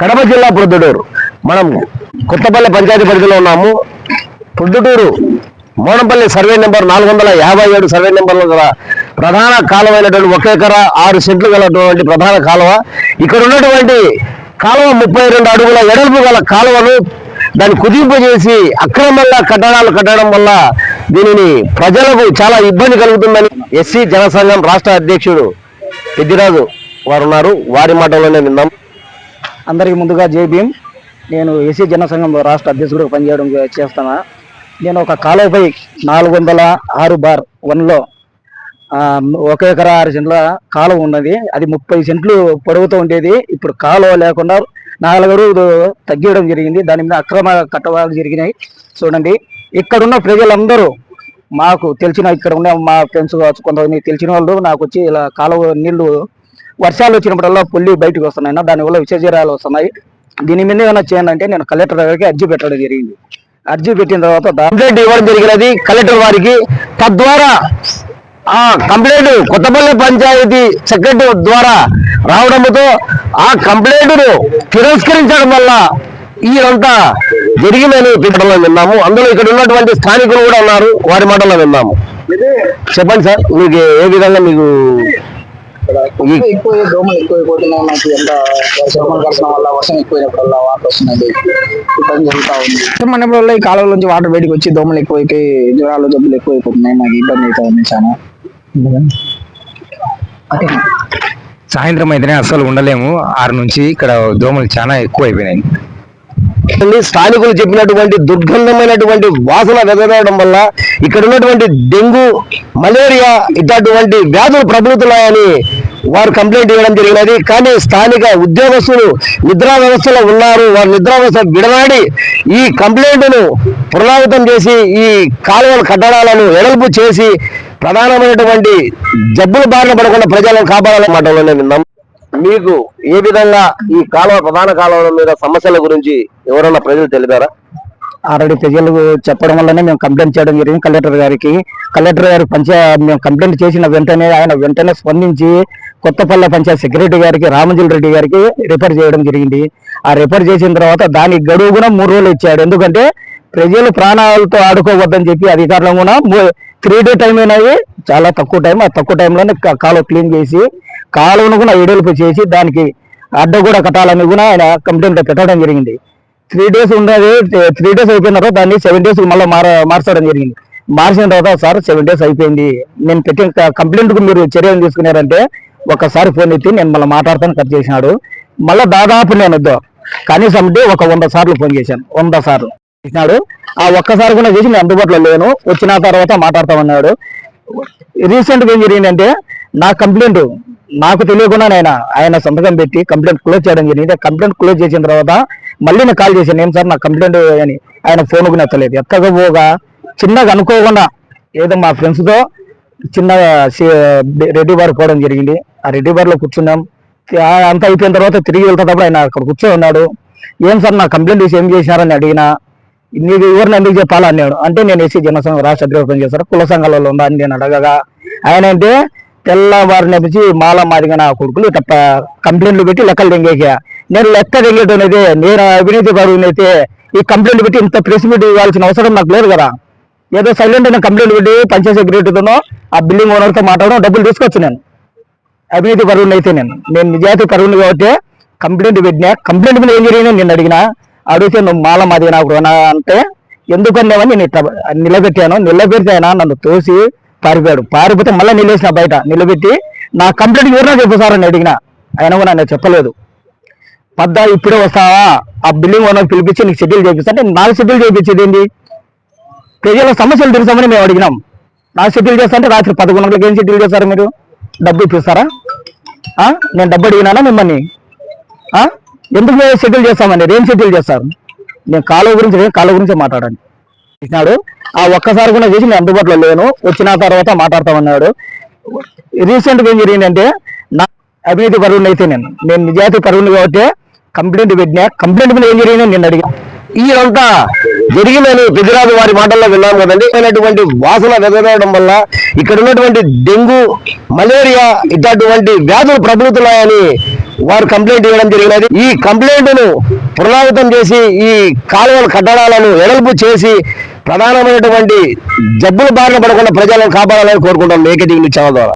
కడప జిల్లా ప్రొద్దుటూరు మనం కొత్తపల్లి పంచాయతీ పరిధిలో ఉన్నాము. ప్రొద్దుటూరు మోనపల్లి సర్వే నెంబర్ నాలుగు వందల యాభై ఏడు సర్వే నెంబర్లో గల ప్రధాన కాలువ అయినటువంటి ఒక ఎకరా ఆరు సెంట్లు గలటువంటి ప్రధాన కాలువ. ఇక్కడ ఉన్నటువంటి కాలువ ముప్పై రెండు అడుగుల ఎడల్పు గల కాలువను దాన్ని కుదింపు చేసి అక్రమంగా కట్టడాలు కట్టడం వల్ల దీనిని ప్రజలకు చాలా ఇబ్బంది కలుగుతుందని ఎస్సీ జనసంఘం రాష్ట్ర అధ్యక్షుడు పెద్దిరాజు వారు ఉన్నారు. వారి మాటలోనే విందాం. అందరికీ ముందుగా జై భీమ్. నేను ఏసీ జనసంఘం రాష్ట్ర అధ్యక్షుడిగా పనిచేయడం చేస్తాను నేను ఒక కాలువపై నాలుగు వందల ఆరు బార్ వన్లో ఒక ఎకరా ఆరు సెంట్ల కాలువ ఉన్నది. అది ముప్పై సెంట్లు పొడవుతూ ఉండేది. ఇప్పుడు కాలువ లేకుండా నాలుగు అడుగులు తగ్గించడం జరిగింది. దాని మీద అక్రమ కట్టడాలు జరిగినాయి. చూడండి ఇక్కడున్న ప్రజలందరూ మాకు తెలిసిన ఇక్కడ ఉన్న మా ఫ్రెండ్స్ కావచ్చు కొంతమంది తెలిసిన వాళ్ళు నాకు వచ్చి ఇలా కాలువ నీళ్ళు వర్షాలు వచ్చినప్పుడల్లా పుల్లి బయటకు వస్తున్నాయి. దానివల్ల విషజీరాలు వస్తున్నాయి. దీని మీద ఏమైనా చేయండి అంటే నేను కలెక్టర్ గారికి అర్జీ పెట్టడం జరిగింది. అర్జీ పెట్టిన తర్వాత కంప్లైంట్ ఇవ్వడం జరిగినది. కలెక్టర్ వారికి తద్వారా ఆ కంప్లైంట్ కొత్తపల్లి పంచాయతీ సెక్రటరీ ద్వారా రావడంతో ఆ కంప్లైంట్ను తిరస్కరించడం వల్ల ఈరంతా జరిగిందని పెట్టడంలో విన్నాము. అందులో ఇక్కడ ఉన్నటువంటి స్థానికులు కూడా ఉన్నారు. వారి మాటల్లో విన్నాము. చెప్పండి సార్ మీకు ఏ విధంగా మీకు ఎక్కువ దోమలు ఎక్కువ అయిపోతున్నాయి మాకు ఎంత దోమలు కట్టడం వల్ల వర్షం ఎక్కువైనప్పుడల్లా వాటర్ వస్తున్నది ఇబ్బంది జరుగుతూ ఉంది. అన్నప్పుడల్లా ఈ కాలువల నుంచి వాటర్ బయటకు వచ్చి దోమలు ఎక్కువైపోయి జ్వరాలు జబ్బులు ఎక్కువైపోతున్నాయి. మాకు ఇబ్బంది అవుతా ఉంది చాలా. సాయంత్రం అయితేనే అస్సలు ఉండలేము. ఆరు నుంచి ఇక్కడ దోమలు చాలా ఎక్కువ అయిపోయినాయి. స్థానికులు చెప్పినటువంటి దుర్గంధమైనటువంటి వాసన వెదజల్లడం వల్ల ఇక్కడ ఉన్నటువంటి డెంగ్యూ మలేరియా ఇట్లాంటి వ్యాధులు ప్రబలుతున్నాయని వారు కంప్లైంట్ ఇవ్వడం జరిగినది. కానీ స్థానిక ఉద్యోగస్తులు నిద్రా వ్యవస్థలో ఉన్నారు. వారు నిద్రా వ్యవస్థ విడనాడి ఈ కంప్లైంట్ను పునరావృతం చేసి ఈ కాలువల కట్టడాలను ఎడల్పు చేసి ప్రధానమైనటువంటి జబ్బులు బారిన పడకుండా ప్రజలను కాపాడాలన్న మాటలోనే మీకు ఏ విధంగా ఈ కాలువ ప్రధాన కాలువల మీద సమస్యల గురించి ఎవరన్నా ప్రజలు తెలిపారా? ఆల్రెడీ ప్రజలు చెప్పడం వల్లనే మేము కంప్లైంట్ చేయడం జరిగింది. కలెక్టర్ గారికి కలెక్టర్ గారు పంచాయ మేము కంప్లైంట్ చేసిన వెంటనే ఆయన వెంటనే స్పందించి కొత్తపల్లె పంచాయత్ సెక్రటరీ గారికి రామజుల్ రెడ్డి గారికి రిఫర్ చేయడం జరిగింది. ఆ రిఫర్ చేసిన తర్వాత దానికి గడువు కూడా మూడు రోజులు ఇచ్చాడు. ఎందుకంటే ప్రజలు ప్రాణాలతో ఆడుకోవద్దని చెప్పి అధికారులు కూడా త్రీ డే టైం అయినాయి చాలా తక్కువ టైం. ఆ తక్కువ టైంలోనే కాలువ క్లీన్ చేసి కాలువను కూడా ఎడల్పు చేసి దానికి అడ్డ కూడా కట్టాలని కూడా ఆయన కంప్లైంట్ పెట్టడం జరిగింది. త్రీ డేస్ ఉన్నది త్రీ డేస్ అయిపోయిన తర్వాత దాన్ని సెవెన్ డేస్ మళ్ళీ మార మార్చడం జరిగింది. మార్చిన తర్వాత సార్ సెవెన్ డేస్ అయిపోయింది. నేను పెట్టిన కంప్లైంట్కు మీరు చర్యలు తీసుకున్నారంటే ఒకసారి ఫోన్ ఎత్తి నేను మళ్ళీ మాట్లాడతాను కట్ చేసినాడు. మళ్ళీ దాదాపు నేను వద్దు కనీసం అంటే ఒక వంద సార్లు ఫోన్ చేశాను వంద సార్లు చేసినాడు. ఆ ఒక్కసారి కూడా చేసి నేను అందుబాటులో లేను వచ్చిన తర్వాత మాట్లాడతామన్నాడు. రీసెంట్గా ఏం జరిగిందంటే నా కంప్లైంట్ నాకు తెలియకుండా ఆయన ఆయన సంతకం పెట్టి కంప్లైంట్ క్లోజ్ చేయడం జరిగింది. కంప్లైంట్ క్లోజ్ చేసిన తర్వాత మళ్ళీ నేను కాల్ చేశాను. ఏం సార్ నా కంప్లైంట్ అని ఆయన ఫోన్ కూడా ఎత్తలేదు ఎత్తకపోగా చిన్నగా అనుకోకుండా ఏదో మా ఫ్రెండ్స్తో చిన్న చిన్నగా రెడ్డి బార్ పోవడం జరిగింది. ఆ రెడ్డి బార్లో కూర్చున్నాం. అంతా అయిపోయిన తర్వాత తిరిగి వెళ్తేటప్పుడు ఆయన అక్కడ కూర్చొని ఉన్నాడు. ఏం సార్ నా కంప్లైంట్ చేసి ఏం చేసినారని అడిగినా నీకు ఎవరిని ఎందుకు చెప్పాలన్నాడు అంటే నేను ఏసీ జనసంఘం రాష్ట్ర అధ్యక్షుడు చేశారు. కుల సంఘాలలో ఉందా అని నేను అడగగా ఆయన అంటే తెల్లవారు మాల మాదిగా నా కొడుకులు తప్ప కంప్లైంట్లు పెట్టి లెక్కలు దెంగేక. నేను లెక్క దెంగేయడం అయితే నేను అవినీతి పరువుని అయితే ఈ కంప్లైంట్ పెట్టి ఇంత ప్రెస్ మీట్ ఇవ్వాల్సిన అవసరం నాకు లేదు కదా. ఏదో సైలెంట్ అయిన కంప్లైంట్ పెట్టి పంచాయత్ సెక్రటరీతోనో ఆ బిల్డింగ్ ఓనర్తో మాట్లాడడం డబ్బులు తీసుకోవచ్చు నేను. అవినీతి పరువుని అయితే నేను. నేను నిజాయితీ పరువుని కాబట్టి కంప్లైంట్ పెట్టినా కంప్లైంట్ మీద ఏం జరిగిందో నేను అడిగినా అడిగితే నువ్వు మాల మాదిగా నాకు అంటే ఎందుకన్నావని నేను ఇట్లా నిలబెట్టాను. నిలబెడితే నన్ను తోసి పారిపోయాడు. పారిపోతే మళ్ళీ నిలేసిన బయట నిలబెట్టి నా కంప్లైంట్ ఎవరైనా చెప్పు సార్ అని అడిగిన. ఆయన కూడా నేను చెప్పలేదు. పద్దా ఇప్పుడే వస్తావా? ఆ బిల్డింగ్ ఓనర్ పిలిపించి నీకు షెడ్యూల్ చేపిస్తా అంటే నాకు షెడ్యూల్ చేయించేది ఏంటి ప్రజల సమస్యలు తెలుసామని మేము అడిగినాం. నాకు షెడ్యూల్ చేస్తా అంటే రాత్రి పదకొండు గంటలకు ఏం షెడ్యూల్ చేస్తారు మీరు? డబ్బు ఇప్పిస్తారా? నేను డబ్బు అడిగినానా మిమ్మల్ని? ఎందుకు మీరు షెడ్యూల్ చేస్తామండి ఏం షెడ్యూల్ చేస్తారు? నేను కాలువ గురించి కాలువ గురించి మాట్లాడండి ఇచ్చినాడు ఆ ఒక్కసారి కూడా చేసి నేను అందుబాటులో లేను. వచ్చిన తర్వాత మాట్లాడతామన్నాడు. రీసెంట్గా ఏం జరిగిందంటే నా అవినీతి పరువుని అయితే నేను నేను నిజాయితీ పరువుని కాబట్టి కంప్లైంట్ పెట్టినా. కంప్లైంట్ మీద ఏం జరిగిందని నేను అడిగా. ఇదంతా జరిగిందని గుజరాత్ వారి మాటల్లో విన్నాం కదండి. అయినటువంటి వాసన వెదజల్లడం వల్ల ఇక్కడ ఉన్నటువంటి డెంగ్యూ మలేరియా ఇట్లాంటి వ్యాధులు ప్రబలుతున్నాయని వారు కంప్లైంట్ ఇవ్వడం జరిగినది. ఈ కంప్లైంట్ను పునరావృతం చేసి ఈ కాలువల కట్టడాలను ఎడల్పు చేసి ప్రధానమైనటువంటి జబ్బులు బారిన పడకుండా ప్రజలను కాపాడాలని కోరుకుంటాం ఏకటీవీ ఛానల్ ద్వారా.